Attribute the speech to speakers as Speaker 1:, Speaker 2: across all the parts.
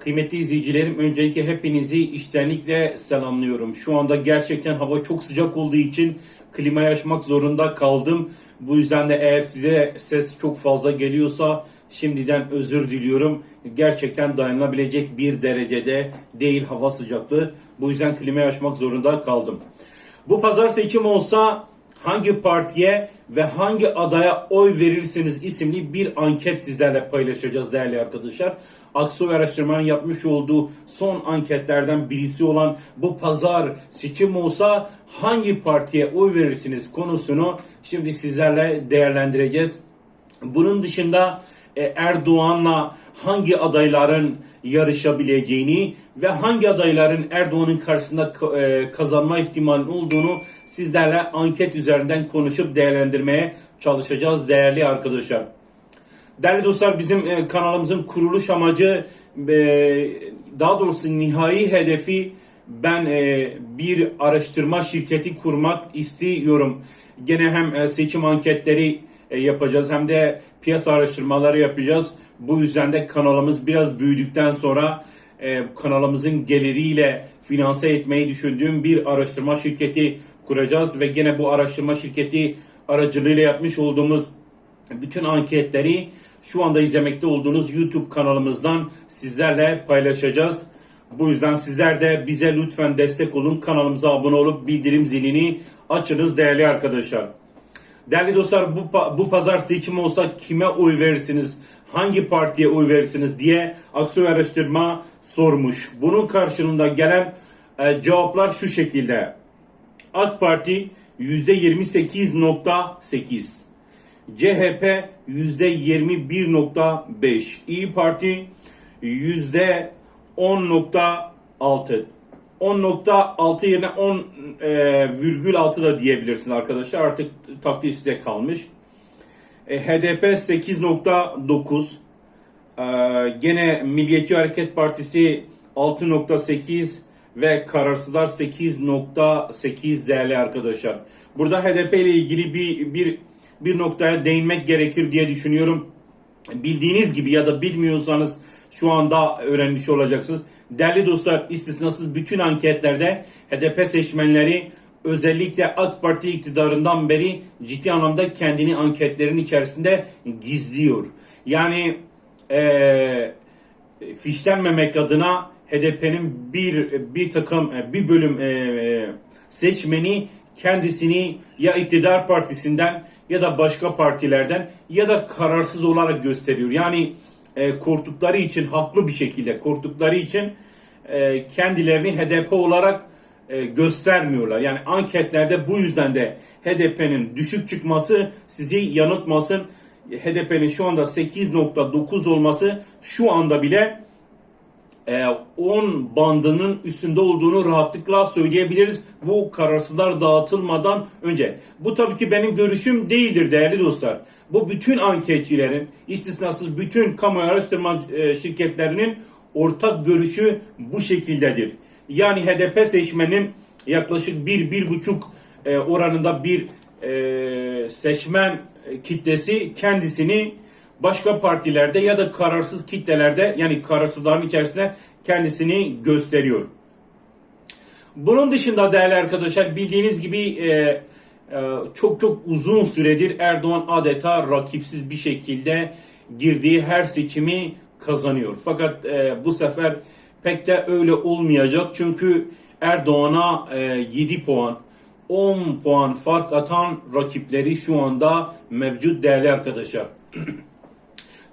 Speaker 1: Kıymetli izleyicilerim, öncelikle hepinizi içtenlikle selamlıyorum. Şu anda gerçekten hava çok sıcak olduğu için klimayı açmak zorunda kaldım. Bu yüzden de eğer size ses çok fazla geliyorsa şimdiden özür diliyorum. Gerçekten dayanılabilecek bir derecede değil hava sıcaklığı. Bu yüzden klimayı açmak zorunda kaldım. Bu pazar seçim olsa hangi partiye ve hangi adaya oy verirsiniz isimli bir anket sizlerle paylaşacağız değerli arkadaşlar. Aksoy Araştırma'nın yapmış olduğu son anketlerden birisi olan bu pazar seçim olsa hangi partiye oy verirsiniz konusunu şimdi sizlerle değerlendireceğiz. Bunun dışında Erdoğan'la hangi adayların yarışabileceğini ve hangi adayların Erdoğan'ın karşısında e, kazanma ihtimalinin olduğunu sizlerle anket üzerinden konuşup değerlendirmeye çalışacağız değerli arkadaşlar. Değerli dostlar bizim e, kanalımızın kuruluş amacı e, daha doğrusu nihai hedefi ben e, bir araştırma şirketi kurmak istiyorum. Gene hem e, seçim anketleri e, yapacağız hem de piyasa araştırmaları yapacağız. Bu yüzden de kanalımız biraz büyüdükten sonra e, kanalımızın geliriyle finanse etmeyi düşündüğüm bir araştırma şirketi kuracağız ve gene bu araştırma şirketi aracılığıyla yapmış olduğumuz bütün anketleri şu anda izlemekte olduğunuz YouTube kanalımızdan sizlerle paylaşacağız. Bu yüzden sizler de bize lütfen destek olun. Kanalımıza abone olup bildirim zilini açınız değerli arkadaşlar. Değerli dostlar bu, bu pazar seçim olsa kime oy verirsiniz? Hangi partiye oy verirsiniz diye Aksoy Araştırma sormuş. Bunun karşılığında gelen e, cevaplar şu şekilde. AK Parti %28.8. CHP %21.5. İyi Parti %10.6. 10.6 yerine 10 e, virgül 6 da diyebilirsin arkadaşlar. Artık takdir size kalmış. E, HDP 8.9. E, gene Milliyetçi Hareket Partisi 6.8 ve kararsızlar 8.8 değerli arkadaşlar. Burada HDP ile ilgili bir bir bir noktaya değinmek gerekir diye düşünüyorum. Bildiğiniz gibi ya da bilmiyorsanız şu anda öğrenmiş olacaksınız. Değerli dostlar istisnasız bütün anketlerde HDP seçmenleri özellikle AK Parti iktidarından beri ciddi anlamda kendini anketlerin içerisinde gizliyor. Yani eee fişlenmemek adına HDP'nin bir bir takım bir bölüm e, seçmeni kendisini ya iktidar partisinden ya da başka partilerden ya da kararsız olarak gösteriyor. Yani e, korktukları için haklı bir şekilde korktukları için e, kendilerini HDP olarak e, göstermiyorlar. Yani anketlerde bu yüzden de HDP'nin düşük çıkması sizi yanıltmasın. HDP'nin şu anda 8.9 olması şu anda bile 10 bandının üstünde olduğunu rahatlıkla söyleyebiliriz. Bu kararsızlar dağıtılmadan önce. Bu tabii ki benim görüşüm değildir değerli dostlar. Bu bütün anketçilerin, istisnasız bütün kamu araştırma e, şirketlerinin ortak görüşü bu şekildedir. Yani HDP seçmenin yaklaşık 1-1,5 e, oranında bir e, seçmen kitlesi kendisini başka partilerde ya da kararsız kitlelerde yani kararsızların içerisinde kendisini gösteriyor. Bunun dışında değerli arkadaşlar bildiğiniz gibi e, e, çok çok uzun süredir Erdoğan adeta rakipsiz bir şekilde girdiği her seçimi kazanıyor. Fakat e, bu sefer pek de öyle olmayacak çünkü Erdoğan'a e, 7 puan 10 puan fark atan rakipleri şu anda mevcut değerli arkadaşlar.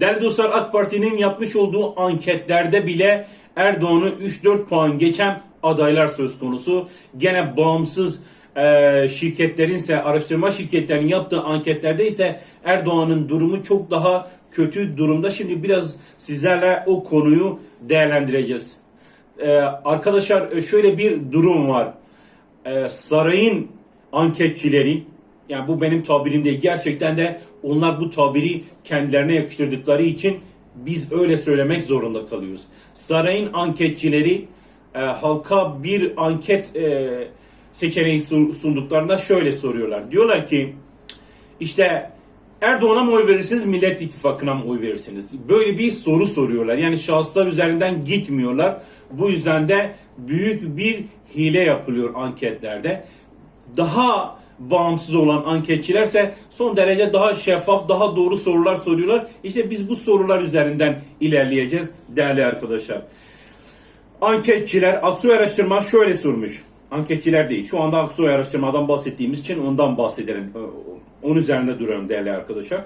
Speaker 1: Değerli AK Parti'nin yapmış olduğu anketlerde bile Erdoğan'ı 3-4 puan geçen adaylar söz konusu. Gene bağımsız e, şirketlerin ise araştırma şirketlerinin yaptığı anketlerde ise Erdoğan'ın durumu çok daha kötü durumda. Şimdi biraz sizlerle o konuyu değerlendireceğiz. E, arkadaşlar şöyle bir durum var. E, sarayın anketçileri yani bu benim tabirim değil. Gerçekten de onlar bu tabiri kendilerine yakıştırdıkları için biz öyle söylemek zorunda kalıyoruz. Sarayın anketçileri e, halka bir anket e, seçeneği sun- sunduklarında şöyle soruyorlar. Diyorlar ki işte Erdoğan'a mı oy verirsiniz, Millet İttifakı'na mı oy verirsiniz? Böyle bir soru soruyorlar. Yani şahıslar üzerinden gitmiyorlar. Bu yüzden de büyük bir hile yapılıyor anketlerde. Daha bağımsız olan anketçilerse son derece daha şeffaf, daha doğru sorular soruyorlar. İşte biz bu sorular üzerinden ilerleyeceğiz değerli arkadaşlar. Anketçiler Aksoy Araştırma şöyle sormuş. Anketçiler değil. Şu anda Aksoy Araştırmadan bahsettiğimiz için ondan bahsedelim. Ee, Onun üzerinde duruyorum değerli arkadaşlar.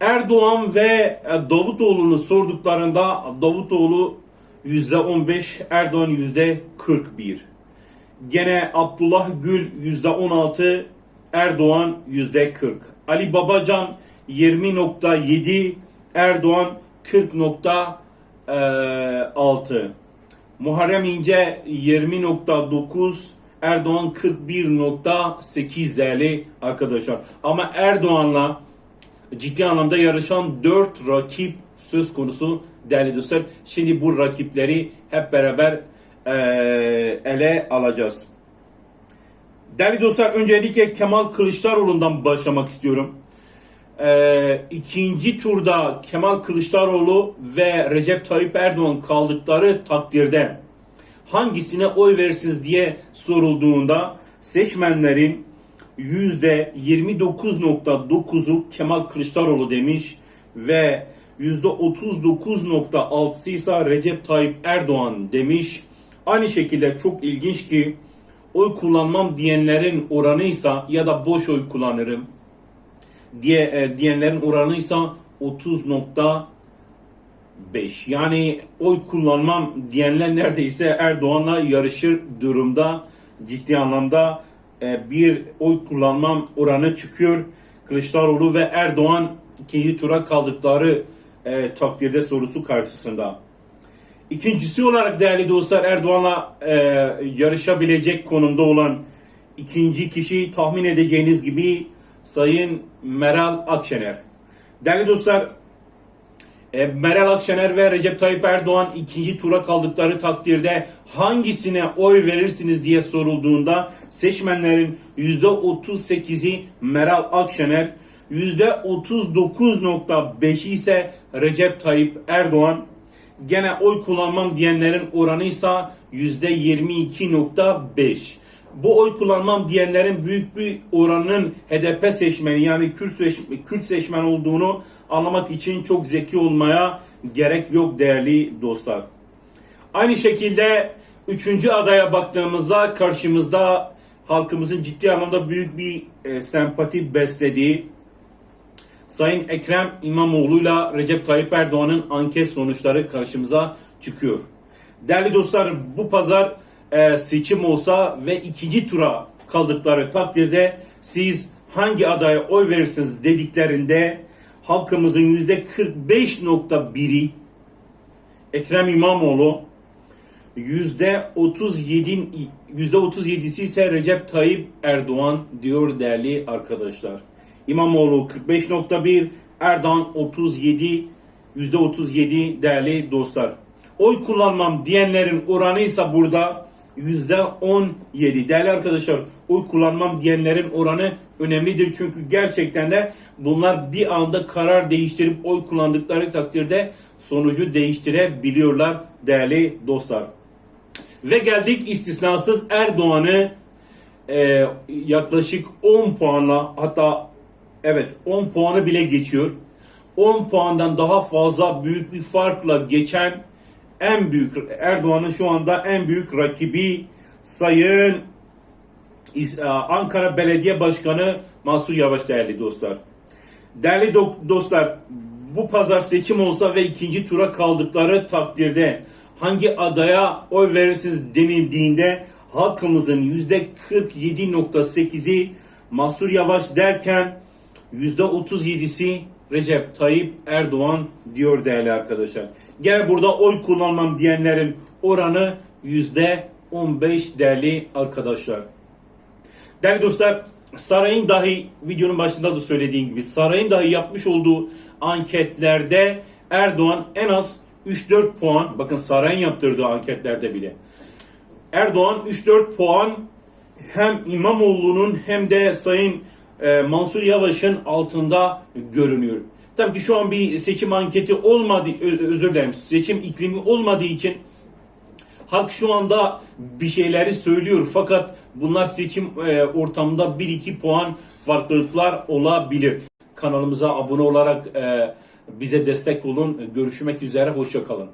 Speaker 1: Erdoğan ve e, Davutoğlu'nu sorduklarında Davutoğlu %15, Erdoğan %41. Gene Abdullah Gül %16, Erdoğan %40. Ali Babacan 20.7, Erdoğan 40.6. Muharrem İnce 20.9, Erdoğan 41.8 değerli arkadaşlar. Ama Erdoğan'la ciddi anlamda yarışan 4 rakip söz konusu değerli dostlar. Şimdi bu rakipleri hep beraber eee, ele alacağız. Değerli dostlar öncelikle Kemal Kılıçdaroğlu'ndan başlamak istiyorum. Ee, ikinci turda Kemal Kılıçdaroğlu ve Recep Tayyip Erdoğan kaldıkları takdirde hangisine oy verirsiniz diye sorulduğunda seçmenlerin %29.9'u Kemal Kılıçdaroğlu demiş ve %39.6'sı ise Recep Tayyip Erdoğan demiş. Aynı şekilde çok ilginç ki oy kullanmam diyenlerin oranı ise ya da boş oy kullanırım diye e, diyenlerin oranı ise 30.5. Yani oy kullanmam diyenler neredeyse Erdoğan'la yarışır durumda. Ciddi anlamda e, bir oy kullanmam oranı çıkıyor. Kılıçdaroğlu ve Erdoğan ikinci tura kaldıkları e, takdirde sorusu karşısında. İkincisi olarak değerli dostlar Erdoğan'la e, yarışabilecek konumda olan ikinci kişi tahmin edeceğiniz gibi Sayın Meral Akşener. Değerli dostlar e, Meral Akşener ve Recep Tayyip Erdoğan ikinci tura kaldıkları takdirde hangisine oy verirsiniz diye sorulduğunda seçmenlerin %38'i Meral Akşener, %39.5'i ise Recep Tayyip Erdoğan. Gene oy kullanmam diyenlerin oranı ise %22.5. Bu oy kullanmam diyenlerin büyük bir oranının HDP seçmeni yani Kürt, seçmen, Kürt seçmen olduğunu anlamak için çok zeki olmaya gerek yok değerli dostlar. Aynı şekilde üçüncü adaya baktığımızda karşımızda halkımızın ciddi anlamda büyük bir e, sempati beslediği Sayın Ekrem İmamoğlu'yla Recep Tayyip Erdoğan'ın anket sonuçları karşımıza çıkıyor. Değerli dostlar bu pazar e, seçim olsa ve ikinci tura kaldıkları takdirde siz hangi adaya oy verirsiniz dediklerinde halkımızın yüzde 45.1'i Ekrem İmamoğlu yüzde 37 yüzde 37'si ise Recep Tayyip Erdoğan diyor değerli arkadaşlar. İmamoğlu 45.1, Erdoğan 37, yüzde 37 değerli dostlar. Oy kullanmam diyenlerin oranı ise burada yüzde 17. Değerli arkadaşlar oy kullanmam diyenlerin oranı önemlidir. Çünkü gerçekten de bunlar bir anda karar değiştirip oy kullandıkları takdirde sonucu değiştirebiliyorlar değerli dostlar. Ve geldik istisnasız Erdoğan'ı e, yaklaşık 10 puanla hatta evet 10 puanı bile geçiyor. 10 puandan daha fazla büyük bir farkla geçen en büyük Erdoğan'ın şu anda en büyük rakibi Sayın İs- Ankara Belediye Başkanı Mansur Yavaş değerli dostlar. Değerli do- dostlar bu pazar seçim olsa ve ikinci tura kaldıkları takdirde hangi adaya oy verirsiniz denildiğinde halkımızın yüzde 47.8'i Mansur Yavaş derken 37'si Recep Tayyip Erdoğan diyor değerli arkadaşlar. Gene burada oy kullanmam diyenlerin oranı yüzde 15 değerli arkadaşlar. Değerli dostlar sarayın dahi videonun başında da söylediğim gibi sarayın dahi yapmış olduğu anketlerde Erdoğan en az 3-4 puan bakın sarayın yaptırdığı anketlerde bile Erdoğan 3-4 puan hem İmamoğlu'nun hem de Sayın e, Mansur Yavaş'ın altında görünüyor. Tabii ki şu an bir seçim anketi olmadığı, ö- özür dilerim, seçim iklimi olmadığı için halk şu anda bir şeyleri söylüyor fakat bunlar seçim e, ortamında 1-2 puan farklılıklar olabilir. Kanalımıza abone olarak e, bize destek olun. Görüşmek üzere, hoşçakalın.